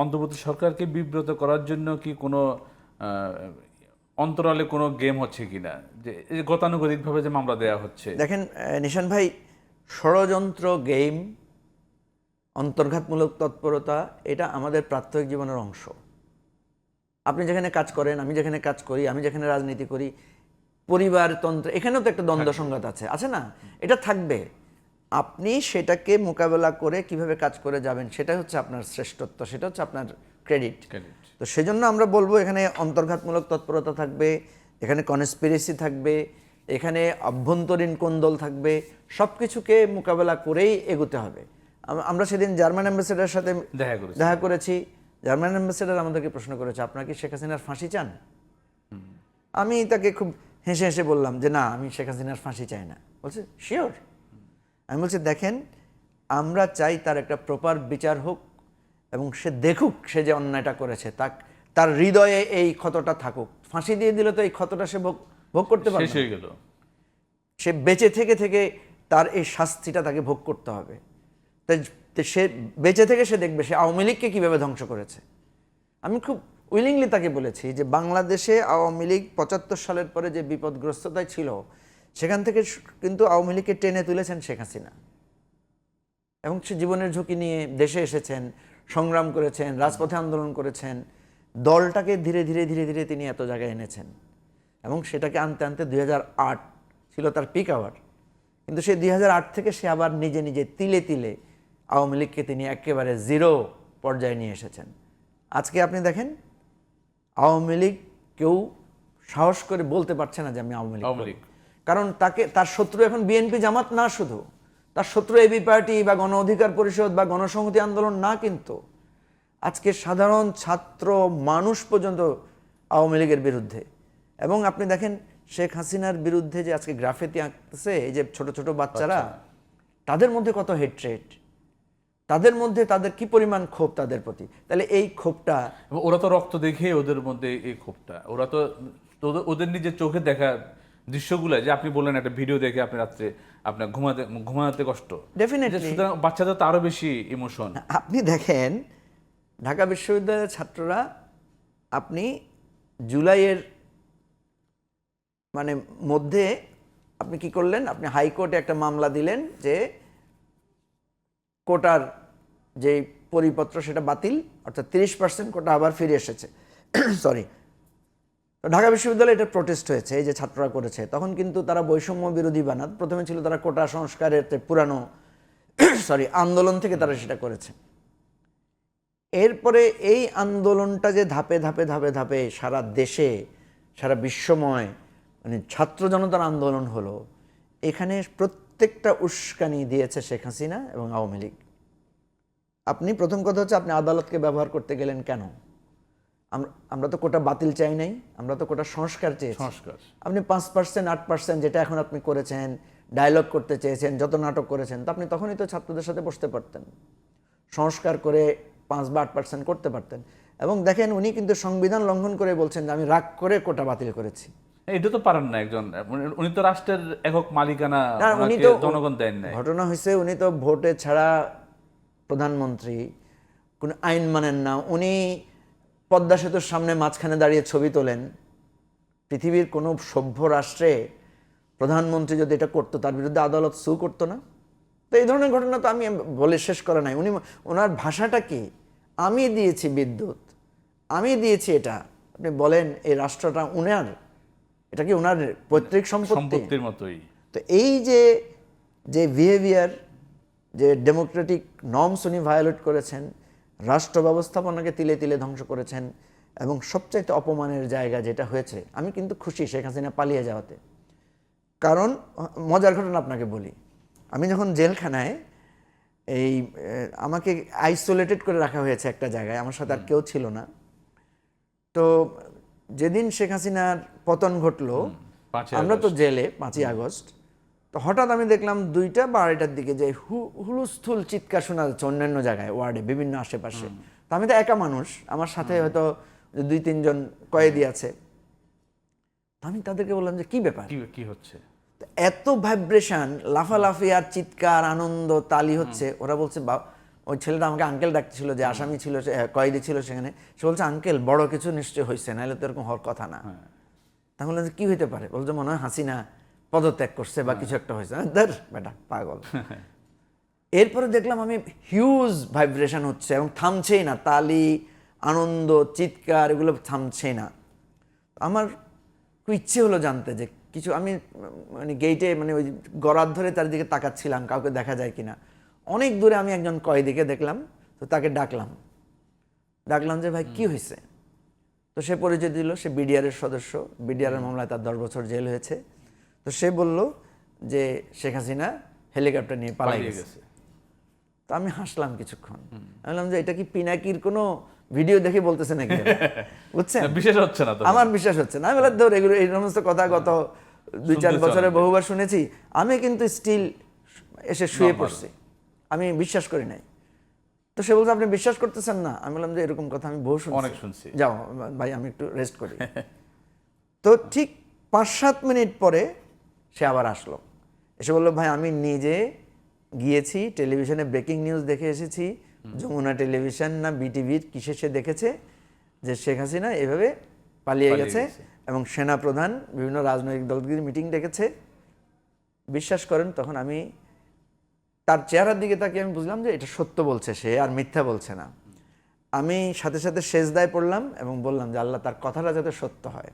অন্তর্বর্তী সরকারকে বিব্রত করার জন্য কি কোনো অন্তরালে কোনো গেম হচ্ছে কিনা যে গতানুগতিকভাবে যে মামলা দেওয়া হচ্ছে। দেখেন নিশান ভাই ষড়যন্ত্র গেম অন্তর্ঘাতমূলক তৎপরতা এটা আমাদের প্রাত্যহিক জীবনের অংশ। আপনি যেখানে কাজ করেন আমি যেখানে কাজ করি আমি যেখানে রাজনীতি করি পরিবারতন্ত্র এখানেও তো একটা দ্বন্দ্ব সংঘাত আছে। আছে না? এটা থাকবে। আপনি সেটাকে মোকাবেলা করে কীভাবে কাজ করে যাবেন সেটা হচ্ছে আপনার শ্রেষ্ঠত্ব সেটা হচ্ছে আপনার ক্রেডিট। তো সেজন্য আমরা বলব এখানে অন্তর্ঘাতমূলক তৎপরতা থাকবে এখানে কনস্পিরেসি থাকবে এখানে অভ্যন্তরীণ কোন্দল থাকবে সব কিছুকে মোকাবেলা করেই এগোতে হবে। আমরা সেদিন জার্মান অ্যাম্বাসেডারের সাথে দেখা করেছে। দেখা করেছি। জার্মান অ্যাম্বাসেডার আমাদেরকে প্রশ্ন করেছে আপনারা কি শেখ হাসিনার ফাঁসি চান? আমি তাকে খুব হেসে হেসে বললাম যে না আমি শেখ হাসিনার ফাঁসি চাই না। বলছে শিওর আমি বলছি দেখেন আমরা চাই তার একটা প্রপার বিচার হোক এবং সে দেখুক সে যে অন্যায়টা করেছে। তা তার হৃদয়ে এই ক্ষতটা থাকুক। ফাঁসি দিয়ে দিলে তো এই ক্ষতটা সে ভোগ ভোগ করতে। হয়ে গেল। সে বেঁচে থেকে থেকে তার এই শাস্তিটা তাকে ভোগ করতে হবে। তাই সে বেঁচে থেকে সে দেখবে সে আওয়ামী লীগকে কীভাবে ধ্বংস করেছে। আমি খুব উইলিংলি তাকে বলেছি যে বাংলাদেশে আওয়ামী লীগ পঁচাত্তর সালের পরে যে বিপদগ্রস্ততায় ছিল সেখান থেকে কিন্তু আওয়ামী লীগকে টেনে তুলেছেন শেখ হাসিনা। এবং সে জীবনের ঝুঁকি নিয়ে দেশে এসেছেন, সংগ্রাম করেছেন, রাজপথে আন্দোলন করেছেন, দলটাকে ধীরে ধীরে ধীরে ধীরে তিনি এত জায়গায় এনেছেন। এবং সেটাকে আনতে আনতে দুই হাজার আট ছিল তার পিক আওয়ার কিন্তু সেই দুই হাজার আট থেকে সে আবার নিজে নিজে তিলে তিলে আওয়ামী লীগকে তিনি একেবারে জিরো পর্যায়ে নিয়ে এসেছেন। আজকে আপনি দেখেন, আওয়ামী লীগ কেউ সাহস করে বলতে পারছে না যে আমি আওয়ামী লীগ আওয়ামী লীগ। কারণ তাকে তার শত্রু এখন বিএনপি জামাত না শুধু। তার শত্রু এবি পার্টি বা গণ অধিকার পরিষদ বা গণসংহতি আন্দোলন না কিন্তু। আজকে সাধারণ ছাত্র মানুষ পর্যন্ত আওয়ামী লীগের বিরুদ্ধে। এবং আপনি দেখেন শেখ হাসিনার বিরুদ্ধে যে আজকে গ্রাফেতি আঁকতেছে এই যে ছোট ছোট বাচ্চারা তাদের মধ্যে কত হেট্রেট তাদের মধ্যে তাদের কি পরিমাণ ক্ষোভ তাদের প্রতি? তাহলে এই ক্ষোভটা ওরা তো রক্ত দেখে ওদের মধ্যে এই ক্ষোভটা। ওরা তো ওদের- ওদের নিজের চোখে দেখা দৃশ্যগুলো যে আপনি বললেন একটা ভিডিও দেখে আপনি রাত্রে আপনার ঘুমাতে ঘুমাতে কষ্ট. সুতরাং বাচ্চাদের তো আরও বেশি ইমোশন আপনি দেখেন ঢাকা বিশ্ববিদ্যালয়ের ছাত্ররা আপনি জুলাইয়ের মানে মধ্যে আপনি কি করলেন? আপনি হাইকোর্টে একটা মামলা দিলেন যে কোটার যে পরিপত্র সেটা বাতিল অর্থাৎ তিরিশ পার্সেন্ট কোটা আবার ফিরে এসেছে। সরি ঢাকা বিশ্ববিদ্যালয়ে এটা প্রোটেস্ট হয়েছে, এই যে ছাত্ররা করেছে। তখন কিন্তু তারা বৈষম্য বিরোধী বানাত। প্রথমে ছিল তারা কোটা সংস্কারের পুরানো সরি আন্দোলন থেকে তারা সেটা করেছে। এরপরে এই আন্দোলনটা যে ধাপে ধাপে ধাপে ধাপে সারা দেশে, সারা বিশ্বময় মানে ছাত্র জনতার আন্দোলন হলো, এখানে প্রত্যেকটা উস্কানি দিয়েছে শেখ হাসিনা এবং আওয়ামী লীগ। আপনি প্রথম কথা হচ্ছে আপনি আদালতকে ব্যবহার করতে গেলেন কেন? আমরা তো কোটা বাতিল চাই নাই আমরা তো কোটা সংস্কার চেয়েছি। সংস্কার। আপনি পাঁচ পার্সেন্ট আট পার্সেন্ট যেটা এখন আপনি করেছেন ডায়লগ করতে চেয়েছেন যত নাটক করেছেন তো আপনি তখনই তো ছাত্রদের সাথে বসতে পারতেন। সংস্কার করে পাঁচ বা আট পার্সেন্ট করতে পারতেন। এবং দেখেন উনি কিন্তু সংবিধান লঙ্ঘন করে বলছেন যে আমি রাগ করে কোটা বাতিল করেছি। এটা তো পারেন না একজন। উনি- উনি তো রাষ্ট্রের একক মালিকানা না উনি তো জনগণ দেন নাই। ঘটনা হয়েছে উনি তো ভোটে ছাড়া প্রধানমন্ত্রী কোন আইন মানেন না। উনি পদ্মা সেতুর সামনে মাঝখানে দাঁড়িয়ে ছবি তোলেন পৃথিবীর কোনো সভ্য রাষ্ট্রে প্রধানমন্ত্রী যদি এটা করতো তার বিরুদ্ধে আদালত সু করতো না? তো এই ধরনের ঘটনা তো আমি বলে শেষ করা নাই। উনি ওনার ভাষাটা কি? আমি দিয়েছি বিদ্যুৎ আমি দিয়েছি এটা। আপনি বলেন এই রাষ্ট্রটা উনার এটা কি ওনার পৈতৃক সম্পত্তি? সম্পত্তির মতোই। তো এই যে যে বিহেভিয়ার যে ডেমোক্রেটিক নর্মস উনি ভায়োলেট করেছেন রাষ্ট্র ব্যবস্থাপনাকে তিলে তিলে ধ্বংস করেছেন এবং সবচাইতে অপমানের জায়গা যেটা হয়েছে আমি কিন্তু খুশি শেখ হাসিনা পালিয়ে যাওয়াতে। কারণ মজার ঘটনা আপনাকে বলি। আমি যখন জেলখানায় এই আমাকে আইসোলেটেড করে রাখা হয়েছে একটা জায়গায় আমার সাথে আর কেউ ছিল না। তো যেদিন শেখ হাসিনার পতন ঘটলো আমরা তো জেলে পাঁচই আগস্ট তো হঠাৎ আমি দেখলাম দুইটা বা আড়াইটার দিকে যে হু- হুলুস্থুল চিৎকার শোনা যাচ্ছে অন্যান্য জায়গায় ওয়ার্ডে বিভিন্ন আশেপাশে। তো আমি তো একা মানুষ আমার সাথে হয়তো দুই তিনজন কয়েদি আছে। আমি তাদেরকে বললাম যে কি ব্যাপার? কি হচ্ছে? এত ভাইব্রেশন লাফালাফি আর চিৎকার আনন্দ তালি হচ্ছে ওরা বলছে বা ওই ছেলেটা আমাকে আঙ্কেল ডাকছিল যে আসামি ছিল সে কয়েদি ছিল সেখানে। সে বলছে আঙ্কেল বড় কিছু নিশ্চয় হয়েছে নাহলে তো এরকম হওয়ার কথা না। তাহলে বললাম যে কি হইতে পারে? বলছে মনে হয় হাসিনা পদত্যাগ করছে বা কিছু একটা হয়েছে। ধর বেটা পাগল। এরপরে দেখলাম আমি হিউজ ভাইব্রেশন হচ্ছে এবং থামছেই না। তালি আনন্দ চিৎকার এগুলো থামছেই না। আমার খুব ইচ্ছে হলো জানতে যে কিছু আমি মানে গেইটে মানে ওই গড়ার ধরে তার দিকে তাকাচ্ছিলাম কাউকে দেখা যায় কিনা। অনেক দূরে আমি একজন কয়েদিকে দেখলাম তো তাকে ডাকলাম। ডাকলাম যে ভাই কি হয়েছে তো সে পরিচয় দিল সে বিডিআরের সদস্য। বিডিআরের মামলায় তার দশ বছর জেল হয়েছে। তো সে বলল যে শেখ হাসিনা হেলিকপ্টার নিয়ে পালাই গেছে। তো আমি হাসলাম কিছুক্ষণ। আমি বললাম যে এটা কি পিনাকির কোনো ভিডিও দেখে বলতেছে নাকি? বুঝছেন? বিশেষ হচ্ছে না তো আমার বিশ্বাস হচ্ছে না। আমি বললাম ধর এগুলো এই সমস্ত কথা গত দুই চার বছরে বহুবার শুনেছি। আমি কিন্তু স্টিল এসে শুয়ে পড়ছি। আমি বিশ্বাস করি নাই। তো সে বলছে আপনি বিশ্বাস করতেছেন না? আমি বললাম যে এরকম কথা আমি বহু অনেক শুনছি। যাও ভাই আমি একটু রেস্ট করি। তো ঠিক পাঁচ সাত মিনিট পরে সে আবার আসলো। এসে বলল ভাই আমি নিজে গিয়েছি টেলিভিশনে ব্রেকিং নিউজ দেখে এসেছি। যমুনা টেলিভিশন না বিটিভির কিসে সে দেখেছে যে শেখ হাসিনা এভাবে পালিয়ে গেছে। এবং সেনা প্রধান বিভিন্ন রাজনৈতিক দলগুলির মিটিং ডেকেছে। বিশ্বাস করেন তখন আমি তার চেহারার দিকে তাকে আমি বুঝলাম যে এটা সত্য বলছে সে আর মিথ্যা বলছে না। আমি সাথে সাথে শেষ দায় পড়লাম এবং বললাম যে আল্লাহ তার কথাটা যাতে সত্য হয়।